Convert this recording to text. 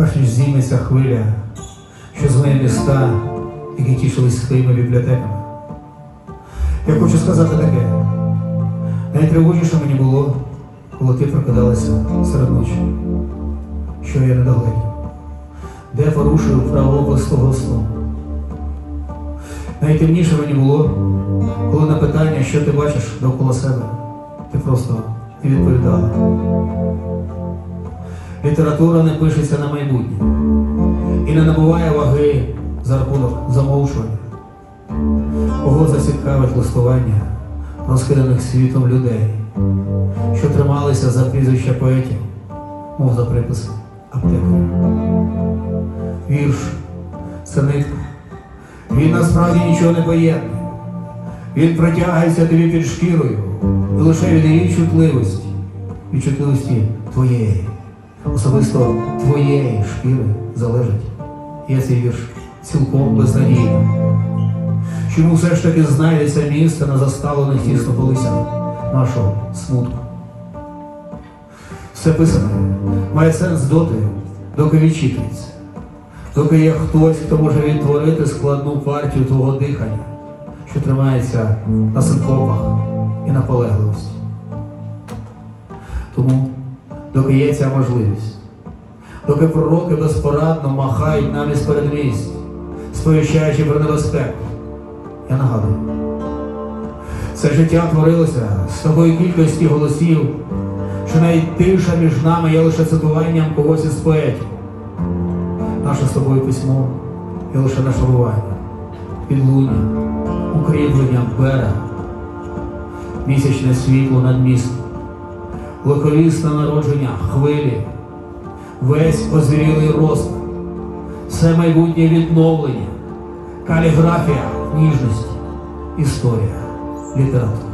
перш ніж зійметься хвиля, що змиє міста, які тішились своїми бібліотеками. Я хочу сказати таке. Найтривожніше мені було, коли ти прокидалася серед ночі, що я не догледів, де порушив право свого сну. Найтемніше мені було, коли на питання, що ти бачиш довкола себе, ти просто не відповідала. Література не пишеться на майбутнє і не набуває ваги за рахунок замовчування. Кого зацікавить листування розкиданих світом людей, що трималися за прізвища поетів, мов за приписи аптекарів. Вірш це нитка. Він насправді нічого не поєднує. Він протягається тобі під шкірою і лише від її чутливості, від чутливості твоєї, особисто твоєї шкіри залежить. Є цей вірш цілком безнадійним. Чому все ж таки знайдеться місце на заставлених тісно полицях нашого смутку? Все писане має сенс доти, доки відчитується, доки є хтось, хто може відтворити складну партію твого дихання, що тримається на синкопах і наполегливості. Тому, доки є ця можливість, доки пророки безпорадно махають нам із передмість, сповіщаючи про небезпеку, я нагадую, це життя творилося з такої кількості голосів, що навіть тиша між нами є лише цитуванням когось із поетів. Наше з тобою письмо є лише нашарування, підлуння, укріплення берега, місячне світло над містом, лиховісне народження хвилі, весь озрілий розпад, все майбутнє відновлення, каліграфія ніжності, історія, література.